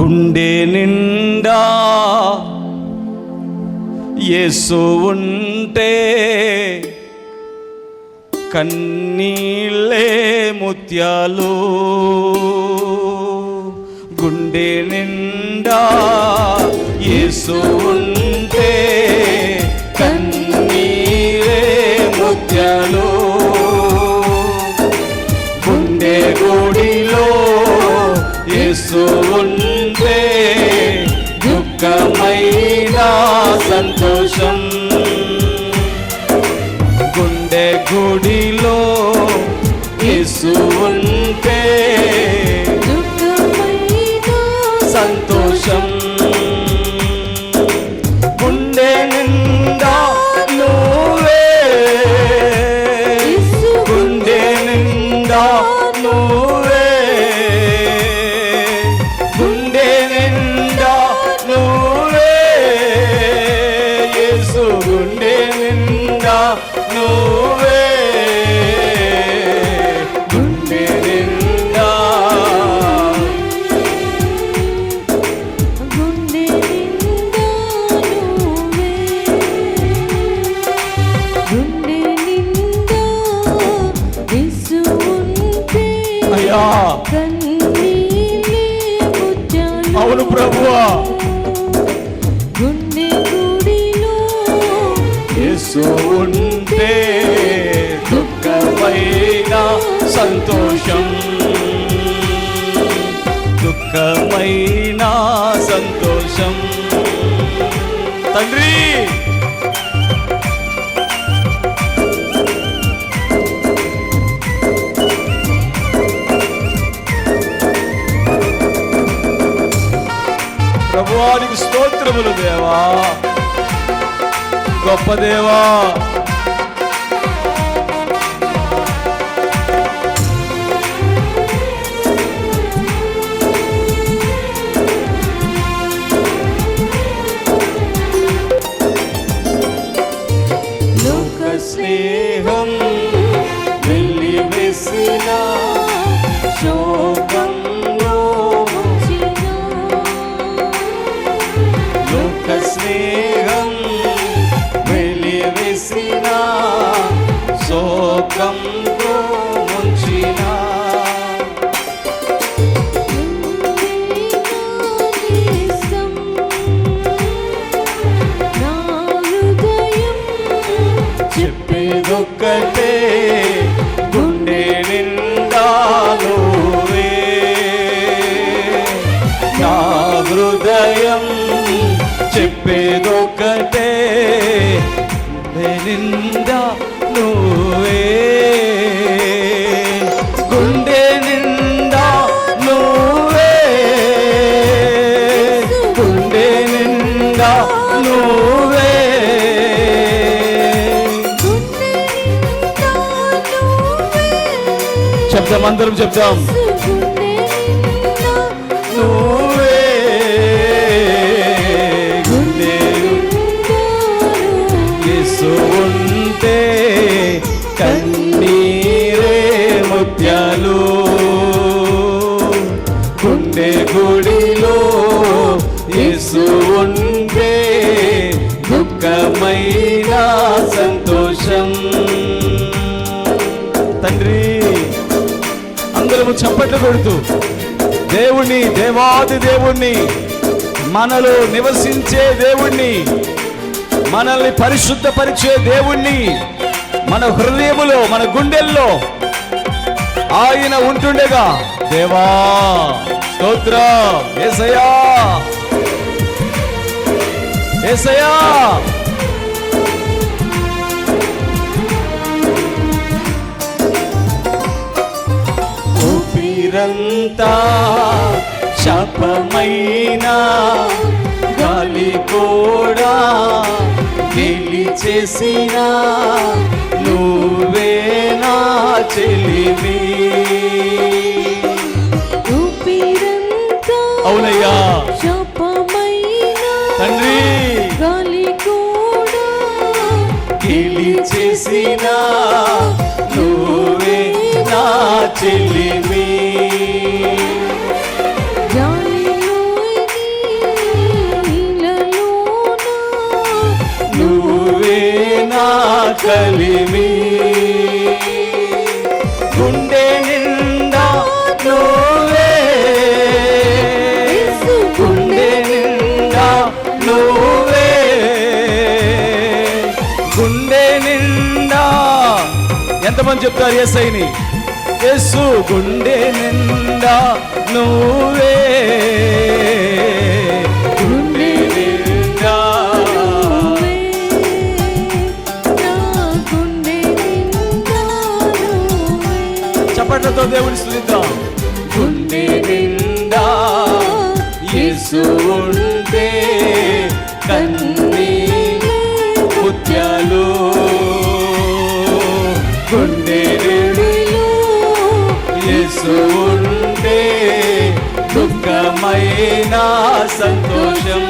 గుండె నిండా యేసు ఉంటే కన్నీళ్ళే ముత్యాలు. గుండె నిండా యేసు ఉంటే సంతోషం. గుండె గుడిలో యేసు ఉంటే సంతోషం. అవును ప్రభువా. ఉంటే దుఃఖమైన సంతోషం. దుఃఖమైన సంతోషం. తండ్రి ప్రభువానికి స్తోత్రములు దేవా. గొప్ప దేవా. कर చెప్దాం అందరం చెప్దాం చప్పట్లు కొడుతూ దేవుణ్ణి దేవాది దేవుణ్ణి మనలో నివసించే దేవుణ్ణి మనల్ని పరిశుద్ధపరిచే దేవుణ్ణి మన హృదయములో మన గుండెల్లో ఆయన ఉంటుండగా దేవా స్తోత్ర ఏసయా ఏసయా ఊపిరంతా శాపమైన గాలి కూడా గెలిచేసిన నువ్వే నా చెలివి. అవునయ్యా. తండ్రి. గాలి కూడా గెలిచేసిన నువ్వే నా చెలివి. కలిమి గుండె నిండా నువ్వే. గుండె నిండా నువ్వే. గుండె నిండా. ఎంతమంది చెప్తారు ఎస్ఐని ఎస్సు గుండె నిండా నువ్వే. గుండె నిండా యేసు ఉంటే కన్నీ ముత్యాలు గుండె యేసు ఉంటే దుఃఖమైన సంతోషం.